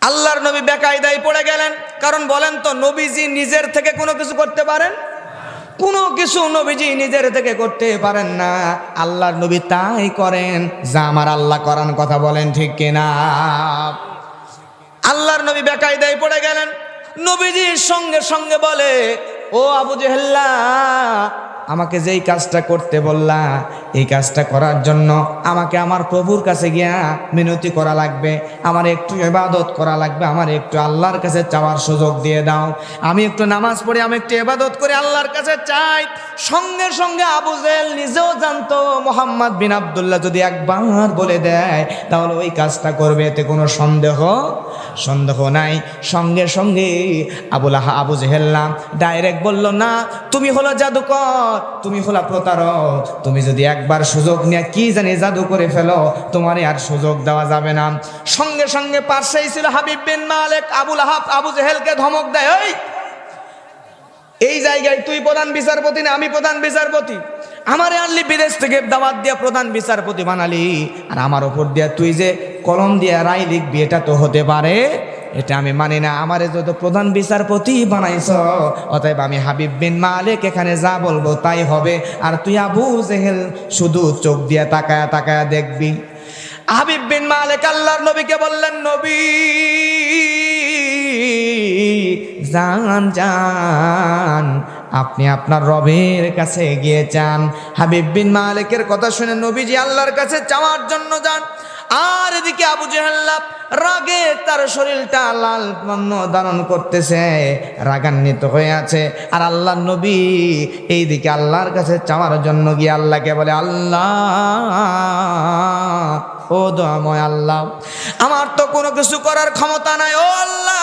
আল্লাহর নবী বেকায়দায় পড়ে গেলেন। কারণ বলেন তো, নবীজি নিজের থেকে কোনো কিছু করতে পারেন? কোনো কিছু নবীজি নিজের থেকে করতে পারেন না। আল্লাহর নবী তাই করেন। যা আমার আল্লাহ করান কথা বলেন, ঠিক কিনা? আল্লাহর নবী বেকায়দায় পড়ে গেলেন। নবীজির সঙ্গে সঙ্গে বলে, ও আবু জেহেল্লা আমাকে যেই কাজটা করতে বললা, এই কাজটা করার জন্য আমাকে আমার প্রভুর কাছে গিয়া মিনতি করা লাগবে, আমার একটু এবাদত করা লাগবে, আমার একটু আল্লাহর কাছে চাওয়ার সুযোগ দিয়ে দাও। আমি একটু নামাজ পড়ে, আমি একটু এবাদত করে আল্লাহর কাছে চাই। সঙ্গে সঙ্গে আবু জেহেল নিজেও জানতো, মোহাম্মদ বিন আবদুল্লাহ যদি একবার বলে দেয়, তাহলে ওই কাজটা করবে, এতে কোনো সন্দেহ সন্দেহ নাই। সঙ্গে সঙ্গে আবুল আহা আবু জেহেল্লাম ডাইরেক্ট বলল, না, তুমি হলো জাদুকর। তুমি হলো প্রতারক। তুমি যদি একবার সুযোগ নিয়ে কি জানি জাদু করে ফেলো তোমারে আর সুযোগ দেওয়া যাবে না। সঙ্গে সঙ্গে পার্শ্বেই ছিল হাবিব বিন মালেক, আবুল আহাব, আবু জেহেলকে ধমক দেয় ওই এই জায়গায় তুই প্রধান বিচারপতি না, আমি প্রধান বিচারপতি। আমারে আনলি বিদেশ থেকে দাওয়াত দিয়া প্রধান বিচারপতি বানালি। আর আমার ওপর দিয়া তুই যে কলম দিয়া রায় লিখবি, এটা তো হতে পারে। এটা আমি মানি না, আমারে যত প্রধান বিচারপতি বানাইছ, অতএব আমি হাবিব বিন মালিক, এখানে যা বলব তাই হবে। আর তুই আবু জেহেল, শুধু চোখ দিয়ে তাকায়া তাকায়া দেখবি। হাবিব বিন মালিক আল্লাহর নবীকে বললেন, নবী, জান জান, আপনি আপনার রবের কাছে গিয়ে চান হাবিব বিন মালিকের কথা শুনে নবীজি আল্লাহর কাছে চাওয়ার জন্য যান। আর এদিকে আবু জেহাল্লা রাগে তার শরীরটা লাল পণ্য ধারণ করতেছে, রাগান্বিত হয়ে আছে। আর আল্লাহ নবী এইদিকে আল্লাহর কাছে চাওয়ার জন্য গিয়ে আল্লাহকে বলে, আল্লাহ, ও দয়াময় আল্লাহ, আমার তো কোনো কিছু করার ক্ষমতা নাই, ও আল্লাহ।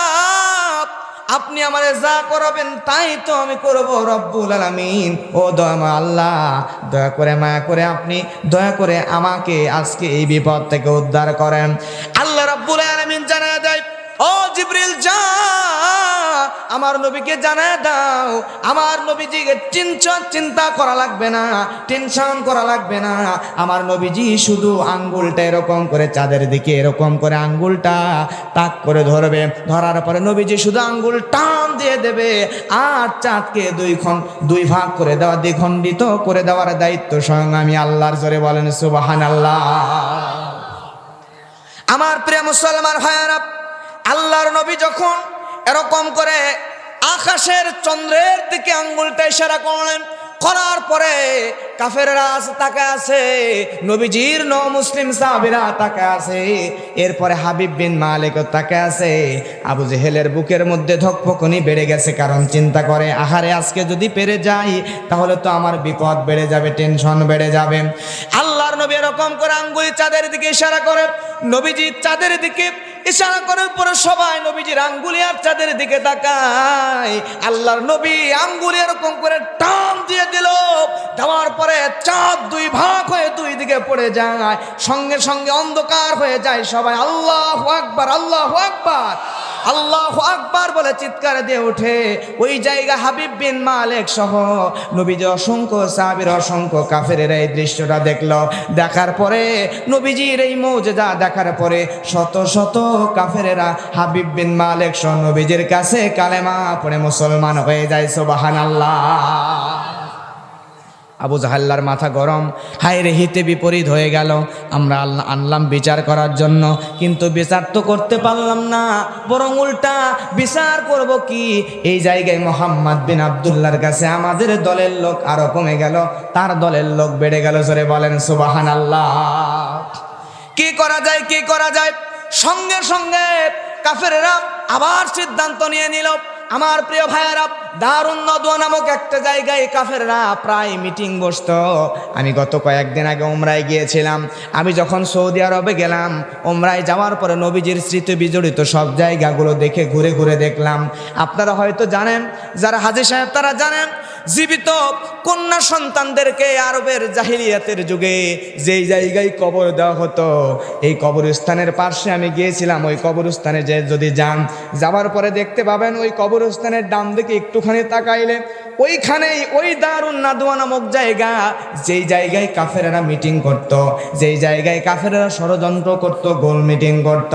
আপনি আমারে যা করাবেন তাই তো আমি করব রব্বুল আলামিন। ও দয়াময় আল্লাহ, দয়া করে মায়া করে আপনি, দয়া করে আমাকে আজকে এই বিপদ থেকে উদ্ধার করেন। আল্লাহ রব্বুল আমার নবীকে জানায় দাও। আমার নবীজিকে টেনশন চিন্তা করা লাগবে না, টেনশন করা লাগবে না। আমার নবীজি শুধু আঙ্গুলটা এরকম করে চাঁদের দিকে এরকম করে আঙ্গুলটা তাক করে ধরবে। ধরার পরে নবীজি শুধু আঙ্গুল টান দিয়ে দেবে আর চাঁদকে দুই খন দুই ভাগ করে দেওয়া, দ্বিখণ্ডিত করে দেওয়ার দায়িত্ব স্বয়ং আমি আল্লাহর জোরে বলেন সুবাহান আল্লাহ আমার প্রিয় মুসলমান ভাইয়ারা, আল্লাহর নবী যখন এরকম করে আকাশের চন্দ্রের দিকে আঙ্গুলটা ইশারা করলেন। করার পরে কাফেররা আছে তাকে আছে, নবীজির ন মুসলিম সাহাবিরা তাকে আছে, এরপরে হাবিব বিন মালিক তাকে আছে। আবু জেহেলের বুকের মধ্যে ধকপকনি বেড়ে গেছে কারণ চিন্তা করে, আহারে আজকে যদি পেরে যাই, তাহলে তো আমার বিপদ বেড়ে যাবে, টেনশন বেড়ে যাবে। আল্লাহর নবী এরকম করে আঙ্গুলি চাঁদের দিকে ইশারা করে, নবীজি চাঁদের দিকে ইশারা করার পরে সবাই নবীজির আঙ্গুলি আর চাঁদের দিকে তাকায়। আল্লাহর নবী আঙ্গুলি এরকম করে চাঁদ দুই ভাগ হয়ে দুই দিকে পড়ে যায়, সঙ্গে সঙ্গে অন্ধকার হয়ে যায় সবাই, আল্লাহ আকবার আল্লাহ আকবার আল্লাহ আকবার বলে চিৎকার দিয়ে ওঠে। ওই জায়গা হাবিব বিন মালেক সহ নবীজি অসংখ্য সাহাবির, অসংখ্য কাফের এই দৃশ্যটা দেখল। দেখার পরে নবীজির এই মৌজেদা দেখার পরে শত শত কাফেরেরা হাবিব বিন মালেক সহ নবীজির কাছে কালেমা পড়ে মুসলমান হয়ে যায় সোবাহান আল্লাহ আবু জাহাল্লার মাথা গরম। হায় রে, হিতে বিপরীত হয়ে গেল। আমরা আল্লাহ আনলাম বিচার করার জন্য। কিন্তু বিচার তো করতে পারলাম না। বরং উল্টা বিচার করব কি? এই জায়গায় মোহাম্মদ বিন আবদুল্লার কাছে আমাদের দলের লোক আরও কমে গেল। তার দলের লোক বেড়ে গেল সরে বলেন সুবাহান আল্লাহ কি করা যায়, কি করা যায়? সঙ্গে সঙ্গে কাফেরেরা আবার সিদ্ধান্ত নিয়ে নিল। আমার প্রিয় ভাইয়েরা নামক একটা জায়গায় কাফেররা প্রায় মিটিং বসতো। আমি গত কয়েকদিন আগে ওমরায় গিয়েছিলাম। আমি যখন সৌদি আরবে গেলাম ওমরায় যাওয়ার পরে নবীজির স্মৃতি বিজড়িত সব জায়গাগুলো দেখে ঘুরে ঘুরে দেখলাম। আপনারা হয়তো জানেন, যারা হাজি সাহেব তারা জানেন, জীবিত কন্যা সন্তানদেরকে আরবের জাহিলিয়াতের যুগে যেই জায়গায় কবর দেওয়া হতো, এই কবরস্থানের পার্শ্বে আমি গিয়েছিলাম। ওই কবরস্থানে যে যদি যান, যাওয়ার পরে দেখতে পাবেন ওই কবরস্থানের ডান দিকে একটুখানি তাকাইলে, ওইখানেই ওই দারুণ নাদুয়া নামক জায়গা, যেই জায়গায় কাফেরেরা মিটিং করত, যেই জায়গায় কাফেরেরা ষড়যন্ত্র করত, গোল মিটিং করত।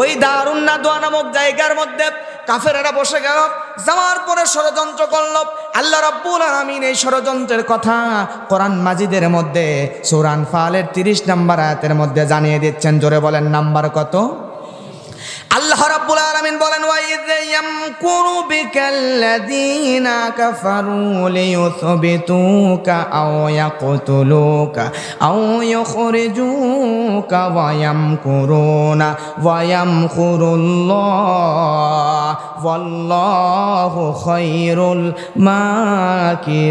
ওই দারুণ নাদুয়া নামক জায়গার মধ্যে কাফেরেরা বসে গেল, যাওয়ার পরে ষড়যন্ত্র করল। আল্লাহ রাব্বুল আলামিন এই ষড়যন্ত্রের কথা কোরআন মাজিদের মধ্যে, সূরা আনফালের 30 নম্বর আয়াতের মধ্যে জানিয়ে দিচ্ছেন। জোরে বলেন, নাম্বার কত? আল্লাহ রাব্বুল আলামিন বলেন, ওয়া ইয ইয়ামকুরু বিকাল্লাযীনা কাফারু লিয়ুথবিতুকা আও ইয়াকতুলুকা আও ইউখরিজুকা ওয়া ইয়ামকুরুনা ওয়া ইয়ামকুরুল্লাহ ওয়াল্লাহু খায়রুল মাকিরিন.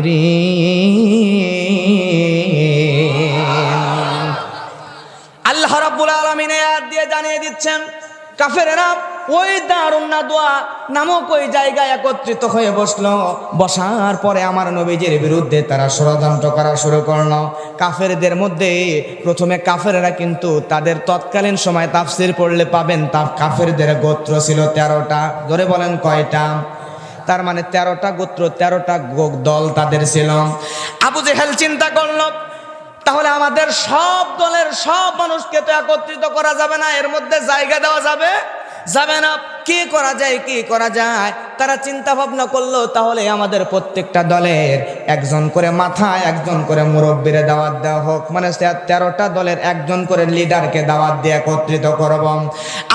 আল্লাহ রাব্বুল আলামিন আয়াত দিয়ে জানিয়ে দিচ্ছেন কাফেরেরা ওই দারুণ নাদোয়া নামক ওই জায়গায় একত্রিত হয়ে বসল। বসার পরে আমার নবীজির বিরুদ্ধে তারা ষড়যন্ত্র করা শুরু করল। কাফেরদের মধ্যে প্রথমে কাফেরেরা কিন্তু তাদের তৎকালীন সময় তাফসির পড়লে পাবেন তা কাফেরদের গোত্র ছিল তেরোটা। ধরে বলেন কয়টা? তার মানে তেরোটা গোত্র, তেরোটা দল তাদের ছিল। আবু জেহেল চিন্তা করল তাহলে আমাদের সব দলের সব মানুষকে তো একত্রিত করা যাবে না, এর মধ্যে জায়গা দেওয়া যাবে? যাবে না। কি করা যায়, কি করা যায়? তারা চিন্তা ভাবনা করল, তাহলে আমাদের প্রত্যেকটা দলের একজন করে মাথা, একজন করে মুরব্বীরে দাওয়াত দেওয়া হোক। মানে তেরোটা দলের একজন করে লিডারকে দাওয়াত দিয়ে একত্রিত করব।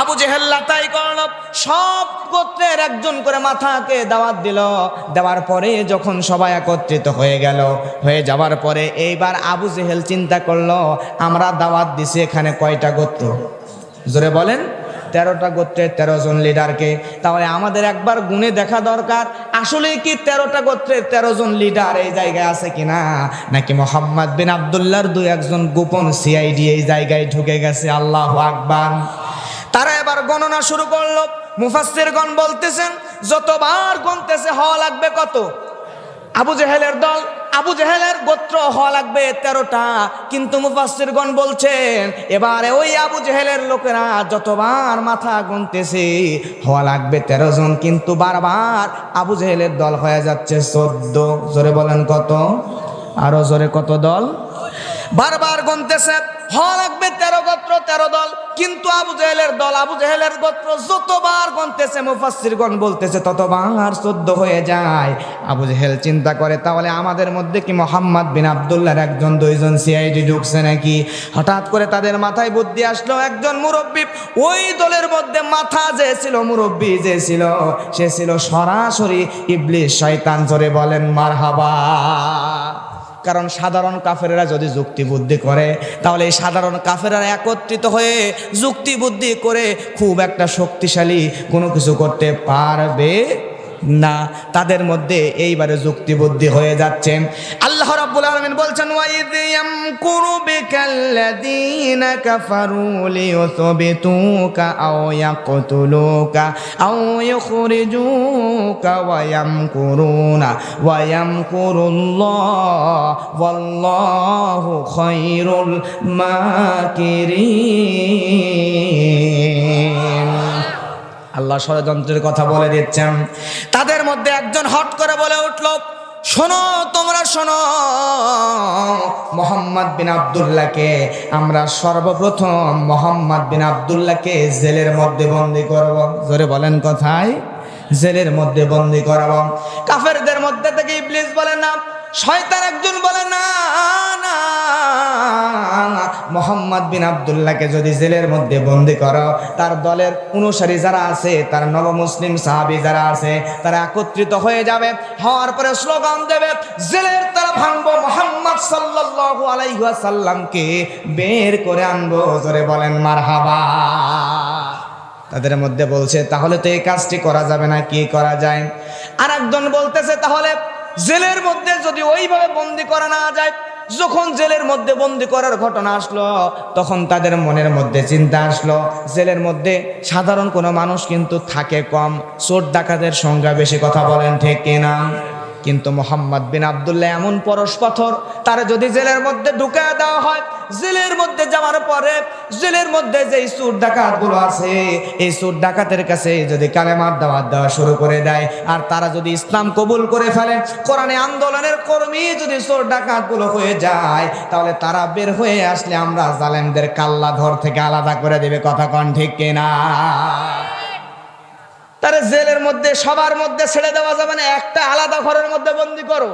আবু জেহেল্লা সব গোত্রের একজন করে মাথাকে দাওয়াত দিল। দেওয়ার পরে যখন সবাই একত্রিত হয়ে গেল, হয়ে যাওয়ার পরে এইবার আবু জেহেল চিন্তা করল, আমরা দাওয়াত দিছি এখানে কয়টা গোত্র? জোরে বলেন, তেরোটা গোত্রের তেরো জন লিডারকে। তাহলে আমাদের একবার গুণে দেখা দরকার আসলে কি তেরোটা গোত্রের তেরো জন লিডার এই জায়গায় আছে কিনা? নাকি মোহাম্মদ বিন আবদুল্লাহর দুই একজন গোপন সিআইডি এই জায়গায় ঢুকে গেছে? আল্লাহ আকবান তারা এবার গণনা শুরু করল। মুফাসসিরগণ বলতেছেন, যতবার গণতেছে হওয়া লাগবে কত? আবু জেহেলের দল, আবু জেহেলের গোত্র, হওয়া লাগবে তেরোটা। কিন্তু মুফাসসিরগণ বলছেন, এবারে ওই আবু জেহেলের লোকেরা যতবার মাথা গুনতেছে, হওয়া লাগবে তেরো জন। কিন্তু বারবার আবু জেহেলের দল হয়ে যাচ্ছে চোদ্দ। জোরে বলেন কত? আরও জোরে কত দল? বারবার গুনতেছে, হওয়া লাগবে তেরো গোত্র, তেরো দল। কিন্তু আবু জেহেলের দল, আবু জেহেলের গোত্র যতবার গনতেছে, মুফাসসিরগণ বলতেছে, ততবার চোদ্দ হয়ে যায়। আবু জেহেল চিন্তা করে, তাহলে আমাদের মধ্যে কি মোহাম্মদ বিন আবদুল্লাহর একজন, দুইজন সিআইডি ঢুকছে নাকি? হঠাৎ করে তাদের মাথায় বুদ্ধি আসলো, একজন মুরব্বী, ওই দলের মধ্যে মাথা যে ছিল, মুরব্বী যে ছিল, সে ছিল সরাসরি ইবলিশ শয়তান জোরে বলেন, মারহাবা। কারণ সাধারণ কাফেরেরা যদি যুক্তি বুদ্ধি করে, তাহলে এই সাধারণ কাফেরা একত্রিত হয়ে যুক্তি বুদ্ধি করে খুব একটা শক্তিশালী কোনো কিছু করতে পারবে না, তাদের মধ্যে এইবারে যুক্তিবুদ্ধি হয়ে যাচ্ছে। আল্লাহ রাব্বুল আলামিন বলছেন ওয়াইদ ইয়ামকুরু বিকাল্লাযীনা কাফারু লিয়ুথবিতুকা আও ইয়াকতুলুকা আও ইউখরিজুকা ওয়া ইয়ামকুরুনা ওয়া ইয়ামকুরুল্লাহ ওয়াল্লাহু খায়রুল মাকিরিন. আল্লাহ ষড়যন্ত্রের কথা বলে দিচ্ছেন। তাদের মধ্যে একজন হট করে বলে উঠল, শোনো, তোমরা শোনো, মোহাম্মদ বিন আবদুল্লাহকে আমরা সর্বপ্রথম মোহাম্মদ বিন আবদুল্লাহকে জেলের মধ্যে বন্দি করব। জোরে বলেন কথায়। জেলের মধ্যে বন্দি করব। কাফেরদের মধ্যে থেকে ইবলিস বলে, না, শয়তান একজন বলে, না না মোহাম্মদ বিন আবদুল্লাহকে যদি জেলের মধ্যে বন্দি করো, তার দলের অনুসারী যারা আছে, তার নবমুসলিম সাহাবি যারা আছে, তারা একত্রিত হয়ে যাবে, হওয়ার পরে স্লোগান দেবে, জেলের তারা ভাঙবো, মোহাম্মদ সাল্লাল্লাহু আলাইহি ওয়াসাল্লামকে বের করে আনব। জোরে বলেন, মারহাবা। তাদের মধ্যে বলছে, তাহলে তো এই কাজটি করা যাবে না, কি করা যায়? আর একজন বলতেছে, তাহলে জেলের মধ্যে যদি ওইভাবে বন্দি করা না যায়, যখন জেলের মধ্যে বন্দি করার ঘটনা আসলো, তখন তাদের মনের মধ্যে চিন্তা আসলো। জেলের মধ্যে সাধারণ কোনো মানুষ কিন্তু থাকে কম। চোর ডাকাতের সংখ্যা বেশি, কথা বলেন ঠিক কিনা? কিন্তু মোহাম্মদ বিন আবদুল্লাহ এমন পরশ পাথর, তারা যদি জেলের মধ্যে ঢুকায় দেওয়া হয়, জেলের মধ্যে যাওয়ার পরে, জেলের মধ্যে যে সুর ডাকাতগুলো আছে, এই সুর ডাকাতের কাছে যদি কালেমার দাওয়াত দেওয়া শুরু করে দেয়, আর তারা যদি ইসলাম কবুল করে ফেলে, কোরআনে আন্দোলনের কর্মী যদি চোর ডাকাতগুলো হয়ে যায়, তাহলে তারা বের হয়ে আসলে আমরা জালেমদের কাল্লা ধর থেকে আলাদা করে দেবে, কথা কন ঠিক কিনা? তারা জেলের মধ্যে, সবার মধ্যে ছেড়ে দেওয়া যাবে না, একটা আলাদা ঘরের মধ্যে বন্দি করো।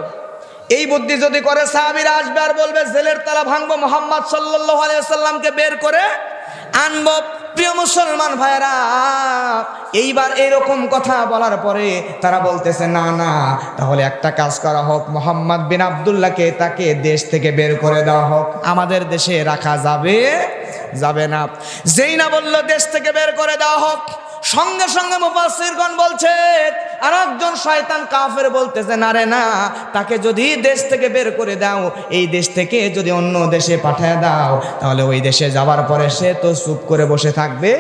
এই বুদ্ধি যদি করে, সাহাবিরা আসবে আর বলবে, জেলের তালা ভাঙবো, মোহাম্মদ সাল্লাহ আলিয়াল্লামকে বের করে আনব। প্রিয় মুসলমান ভাইরা এইবার এরকম কথা বলার পরে তারা বলতেছে, না না, তাহলে একটা কাজ করা হোক, মোহাম্মদ বিন আবদুল্লাহকে তাকে দেশ থেকে বের করে দেওয়া হোক। আমাদের দেশে রাখা যাবে যাবে না। যেই না বলল, দেশ থেকে বের করে দেওয়া হোক। সঙ্গে সঙ্গে মুফাসসিরগণ বলছে, আর একজন শয়তান কাফের বলতেছে, না রে, না, তাকে যদি দেশ থেকে বের করে দাও, এই দেশ থেকে যদি অন্য দেশে পাঠিয়ে দাও, তাহলে ওই দেশে যাওয়ার পরে সে তো চুপ করে বসে থাকবে।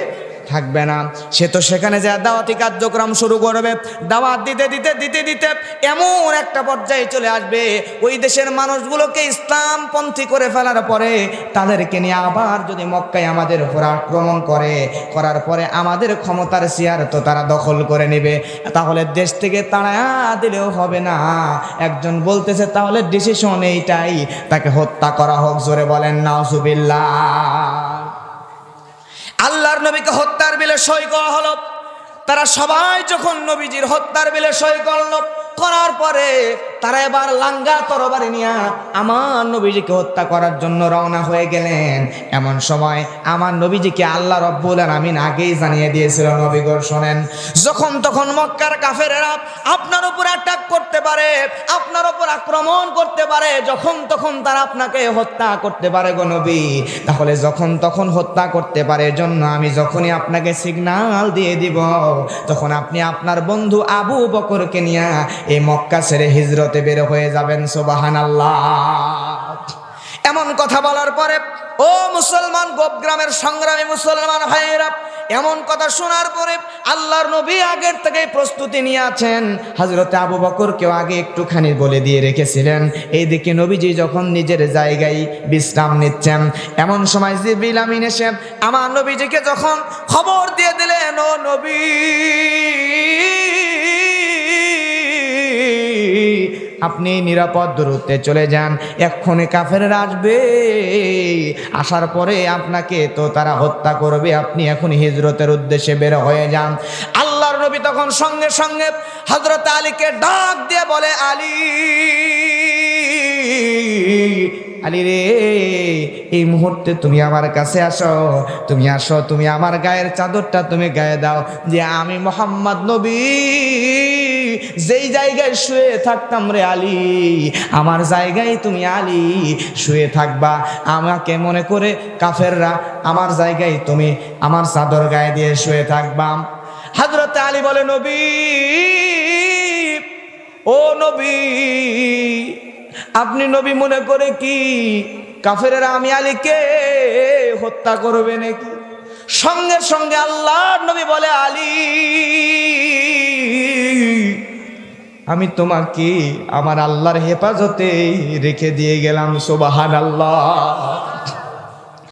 থাকবে না। সে তো সেখানে যা দাওয়াতি কার্যক্রম শুরু করবে। দাওয়াত দিতে দিতে দিতে দিতে এমন একটা পর্যায়ে চলে আসবে। ওই দেশের মানুষগুলোকে ইসলামপন্থী করে ফেলার পরে তাদেরকে নিয়ে আবার যদি মক্কায় আমাদের উপর আক্রমণ করে, করার পরে আমাদের ক্ষমতার চেয়ার তো তারা দখল করে নেবে। তাহলে দেশ থেকে তাড়া দিলেও হবে না। একজন বলতেছে, তাহলে ডিসিশন এইটাই। তাকে হত্যা করা হোক। জোরে বলেন, নাউজুবিল্লাহ। আল্লাহর নবীকে হত্যার বিলে সই করা হলো। তারা সবাই যখন নবীজির হত্যার বিলে সই করল করার পরে তারা এবার লাঙ্গা তরবারি নিয়ে আমার নবীজিকে হত্যা করার জন্য রওনা হয়ে গেলেন। এমন সময় আমার নবীজিকে আল্লাহ রব্বুল আমিন আগেই জানিয়ে দিয়েছিল নবীগর শোনেন। যখন তখন মক্কার কাফেরেরা আপনার উপর অ্যাটাক করতে পারে, আপনার উপর আক্রমণ করতে পারে, যখন তখন তারা আপনাকে হত্যা করতে পারে গো নবী। তাহলে যখন তখন হত্যা করতে পারে জন্য আমি যখনই আপনাকে সিগনাল দিয়ে দিব, তখন আপনি আপনার বন্ধু আবু বকরকে নিয়ে এই মক্কা ছেড়ে হিজরতে বের হয়ে যাবেন সোবাহান এমন কথা বলার পরে, ও মুসলমান, গোপগ্রামের সংগ্রামী মুসলমান ভাইয়েরা, এমন কথা শোনার পরে আল্লাহর নবী আগের থেকে প্রস্তুতি নিয়ে আছেন হজরতে আবু বকরকেও আগে একটুখানি বলে দিয়ে রেখেছিলেন, এইদিকে নবীজি যখন নিজের জায়গায় বিশ্রাম নিচ্ছেন, এমন সময় জিবরিল আমিন এসে, আমার নবীজিকে যখন খবর দিয়ে দিলেন, ও নবী আপনি নিরাপদ দূরত্বে চলে যান। এক্ষণে কাফেররা আসবে। আসার পরে আপনাকে তো তারা হত্যা করবে। আপনি এখন হিজরতের উদ্দেশ্যে বের হয়ে যান। আল্লাহর নবী তখন সঙ্গে সঙ্গে হজরত আলীকে ডাক দিয়ে বলে, আলী আলী রে, এই মুহূর্তে তুমি আমার কাছে আসো। তুমি আসো, তুমি আমার গায়ের চাদরটা তুমি গায়ে দাও। যে আমি মোহাম্মদ নবী। যেই জায়গায় শুয়ে থাকতাম রে আলী, আমার জায়গায় তুমি আলী, শুয়ে থাকবা। আমাকে মনে করে কাফেররা আমার জায়গায় তুমি আমার চাদর গায়ে দিয়ে শুয়ে থাকবা। হাজরত আলী বলে, নবী, ও নবী, আপনি নবী মনে করে কি কাফেরেরা আমি আলীকে হত্যা করবে নাকি? সঙ্গে সঙ্গে আল্লাহর নবী বলে, আলী আমি তোমাকে আমার আল্লাহর হেফাজতে রেখে দিয়ে গেলাম সোবাহান আল্লাহ